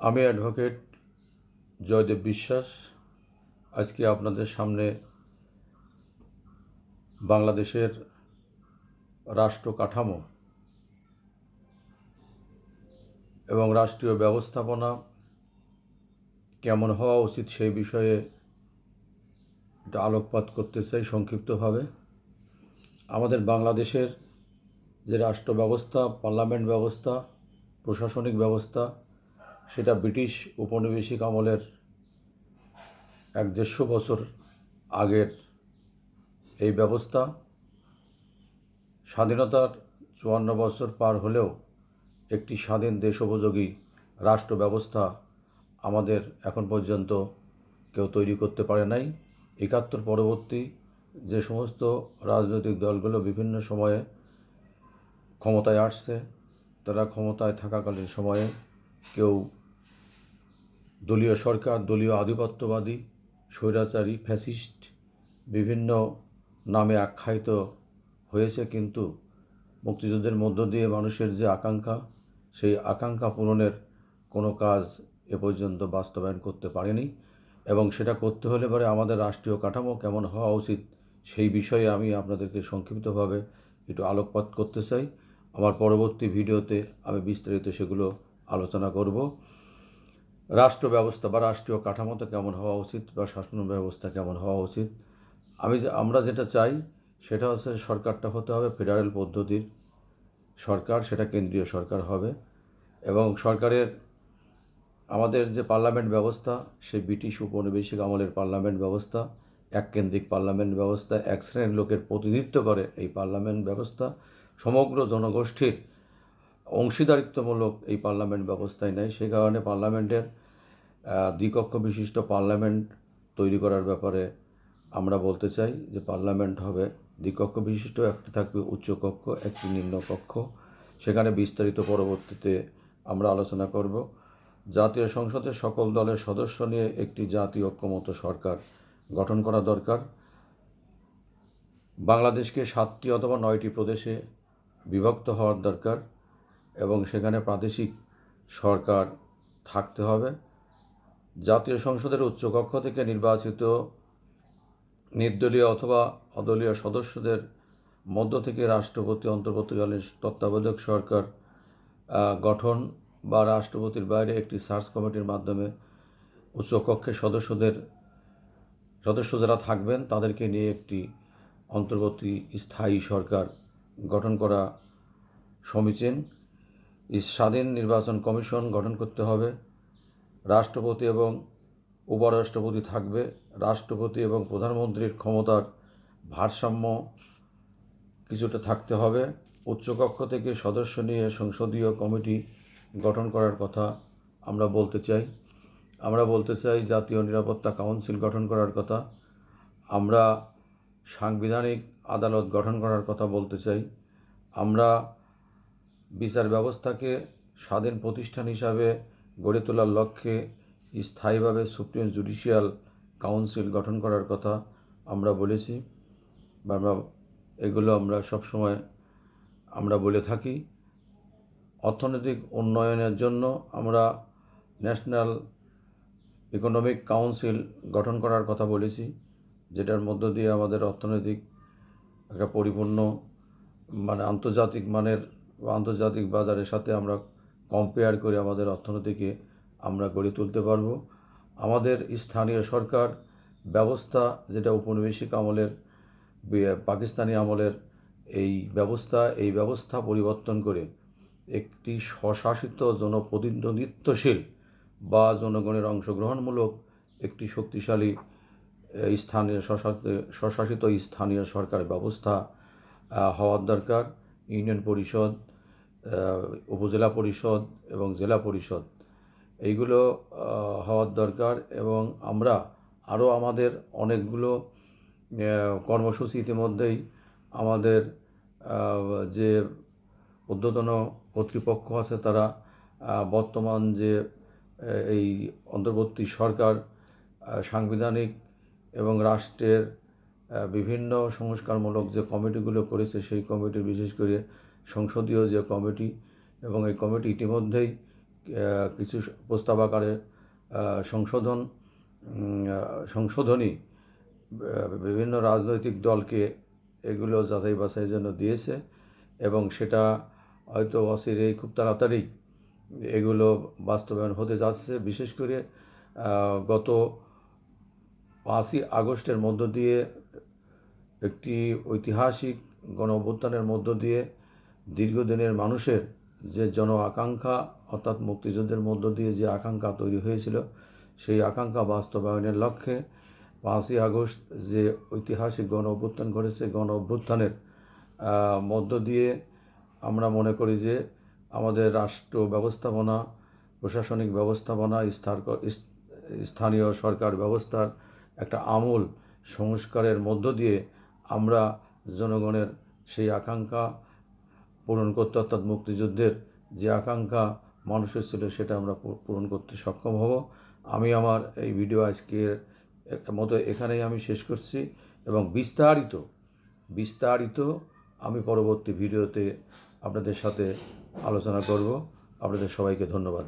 আমি অ্যাডভোকেট জয়দেব বিশ্বাস। আজকে আপনাদের সামনে বাংলাদেশের রাষ্ট্র কাঠামো এবং রাষ্ট্রীয় ব্যবস্থাপনা কেমন হওয়া উচিত সেই বিষয়ে একটা আলোকপাত করতে চাই সংক্ষিপ্তভাবে। আমাদের বাংলাদেশের যে রাষ্ট্র ব্যবস্থা, পার্লামেন্ট ব্যবস্থা, প্রশাসনিক ব্যবস্থা সেটা ব্রিটিশ উপনিবেশিক আমলের এক দেড়শো বছর আগের এই ব্যবস্থা। স্বাধীনতার চুয়ান্ন বছর পার হলেও একটি স্বাধীন দেশোপযোগী রাষ্ট্র ব্যবস্থা আমাদের এখন পর্যন্ত কেউ তৈরি করতে পারে নাই। একাত্তর পরবর্তী যে সমস্ত রাজনৈতিক দলগুলো বিভিন্ন সময়ে ক্ষমতায় আসছে, তারা ক্ষমতায় থাকাকালীন সময়ে কেউ দলীয় সরকার, দলীয় আধিপত্যবাদী, স্বৈরাচারী, ফ্যাসিস্ট বিভিন্ন নামে আখ্যায়িত হয়েছে কিন্তু মুক্তিযুদ্ধের মধ্য দিয়ে মানুষের যে আকাঙ্ক্ষা, সেই আকাঙ্ক্ষা পূরণের কোনো কাজ এ পর্যন্ত বাস্তবায়ন করতে পারেনি এবং সেটা করতে হলে পরে আমাদের রাষ্ট্রীয় কাঠামো কেমন হওয়া উচিত সেই বিষয়ে আমি আপনাদেরকে সংক্ষিপ্তভাবে একটু আলোকপাত করতে চাই। আমার পরবর্তী ভিডিওতে আমি বিস্তারিত সেগুলো আলোচনা করব। রাষ্ট্র ব্যবস্থা বা রাষ্ট্রীয় কাঠামোতে কেমন হওয়া উচিত বা শাসন ব্যবস্থা কেমন হওয়া উচিত? আমি আমরা যেটা চাই সেটা হচ্ছে সরকারটা হতে হবে ফেডারেল পদ্ধতির। সরকার, সেটা কেন্দ্রীয় সরকার হবে এবং সরকারের আমাদের যে পার্লামেন্ট ব্যবস্থা সে ব্রিটিশ উপনিবেশিক আমলের পার্লামেন্ট ব্যবস্থা, এক কেন্দ্রিক পার্লামেন্ট ব্যবস্থা, এক শ্রেণির লোকের প্রতিনিধিত্ব করে এই পার্লামেন্ট ব্যবস্থা, সমগ্র জনগোষ্ঠীর অংশীদারিত্বমূলক এই পার্লামেন্ট ব্যবস্থায় নেয় সেই কারণে পার্লামেন্টের দ্বিকক্ষ বিশিষ্ট পার্লামেন্ট তৈরি করার ব্যাপারে আমরা বলতে চাই যে পার্লামেন্ট হবে দ্বিকক্ষ বিশিষ্ট, একটি থাকবে উচ্চকক্ষ, একটি নিম্নকক্ষ। সেখানে বিস্তারিত পরবর্তীতে আমরা আলোচনা করব। জাতীয় সংসদের সকল দলের সদস্য নিয়ে একটি জাতীয় ঐক্যমত সরকার গঠন করা দরকার। বাংলাদেশকে সাতটি অথবা নয়টি প্রদেশে বিভক্ত হওয়ার দরকার এবং সেখানে প্রাদেশিক সরকার থাকতে হবে। জাতীয় সংসদের উচ্চকক্ষ থেকে নির্বাচিত নির্দলীয় অথবা অদলীয় সদস্যদের মধ্য থেকে রাষ্ট্রপতি, অন্তর্বর্তীকালীন তত্ত্বাবধায়ক সরকার গঠন বা রাষ্ট্রপতির বাইরে একটি সার্চ কমিটির মাধ্যমে উচ্চকক্ষের সদস্যদের, সদস্য যারা থাকবেন তাদেরকে নিয়ে একটি অন্তর্বর্তী স্থায়ী সরকার গঠন করা সমীচীন। স্বাধীন নির্বাচন কমিশন গঠন করতে হবে। রাষ্ট্রপতি এবং উপরাষ্ট্রপতি থাকবে। রাষ্ট্রপতি এবং প্রধানমন্ত্রীর ক্ষমতার ভারসাম্য কিছুটা থাকতে হবে। উচ্চকক্ষ থেকে সদস্য নিয়ে সংসদীয় কমিটি গঠন করার কথা আমরা বলতে চাই। আমরা বলতে চাই জাতীয় নিরাপত্তা কাউন্সিল গঠন করার কথা। আমরা সাংবিধানিক আদালত গঠন করার কথা বলতে চাই। আমরা বিচার ব্যবস্থাকে স্বাধীন প্রতিষ্ঠান হিসাবে গড়ে তোলার লক্ষ্যে স্থায়ীভাবে সুপ্রিম জুডিশিয়াল কাউন্সিল গঠন করার কথা আমরা বলেছি বা আমরা, এগুলো আমরা সবসময় আমরা বলে থাকি। অর্থনৈতিক উন্নয়নের জন্য আমরা ন্যাশনাল ইকোনমিক কাউন্সিল গঠন করার কথা বলেছি, যেটার মধ্য দিয়ে আমাদের অর্থনৈতিক একটা পরিপূর্ণ মানে আন্তর্জাতিক মানের আন্তর্জাতিক বাজারের সাথে আমরা কম্পেয়ার করে আমাদের অর্থনীতিকে আমরা গড়ে তুলতে পারব। আমাদের স্থানীয় সরকার ব্যবস্থা যেটা উপনিবেশিক আমলের পাকিস্তানি আমলের এই ব্যবস্থা এই ব্যবস্থা পরিবর্তন করে একটি স্বশাসিত জনপ্রতিনিধিত্বশীল বা জনগণের অংশগ্রহণমূলক একটি শক্তিশালী স্থানীয় স্বশাসিত স্থানীয় সরকার ব্যবস্থা হওয়ার দরকার। ইউনিয়ন পরিষদ উপজেলা পরিষদ এবং জেলা পরিষদ, এইগুলো হওয়ার দরকার এবং আমরা আরও আমাদের অনেকগুলো কর্মসূচি ইতিমধ্যেই আমাদের যে ঊর্ধ্বতন কর্তৃপক্ষ আছে তারা বর্তমান যে এই অন্তর্বর্তী সরকার সাংবিধানিক এবং রাষ্ট্রের বিভিন্ন সংস্কারমূলক যে কমিটিগুলো করেছে সেই কমিটির বিশেষ করে সংসদীয় যে কমিটি এবং এই কমিটি ইতিমধ্যেই কিছু প্রস্তাব আকারে সংশোধন সংশোধনী বিভিন্ন রাজনৈতিক দলকে এগুলো যাচাই বাছাইয়ের জন্য দিয়েছে এবং সেটা হয়তো অচিরেই খুব তাড়াতাড়ি এগুলো বাস্তবায়ন হতে যাচ্ছে। বিশেষ করে গত পাঁচই আগস্টের মধ্য দিয়ে একটি ঐতিহাসিক গণ অভ্যুত্থানের মধ্য দিয়ে দীর্ঘদিনের মানুষের যে জন আকাঙ্ক্ষা, অর্থাৎ মুক্তিযুদ্ধের মধ্য দিয়ে যে আকাঙ্ক্ষা তৈরি হয়েছিল, সেই আকাঙ্ক্ষা বাস্তবায়নের লক্ষ্যে পাঁচই আগস্ট যে ঐতিহাসিক গণ অভ্যুত্থান ঘটেছে, গণ অভ্যুত্থানের মধ্য দিয়ে আমরা মনে করি যে আমাদের রাষ্ট্র ব্যবস্থাপনা, প্রশাসনিক ব্যবস্থাপনা স্থানীয় সরকার ব্যবস্থার একটা আমূল সংস্কারের মধ্য দিয়ে আমরা জনগণের সেই আকাঙ্ক্ষা পূরণ করতে, অর্থাৎ মুক্তিযুদ্ধের যে আকাঙ্ক্ষা মানুষের ছিল সেটা আমরা পূরণ করতে সক্ষম হব। আমি আমার এই ভিডিও আজকের মতো এখানেই আমি শেষ করছি এবং বিস্তারিত বিস্তারিত আমি পরবর্তী ভিডিওতে আপনাদের সাথে আলোচনা করব। আপনাদের সবাইকে ধন্যবাদ।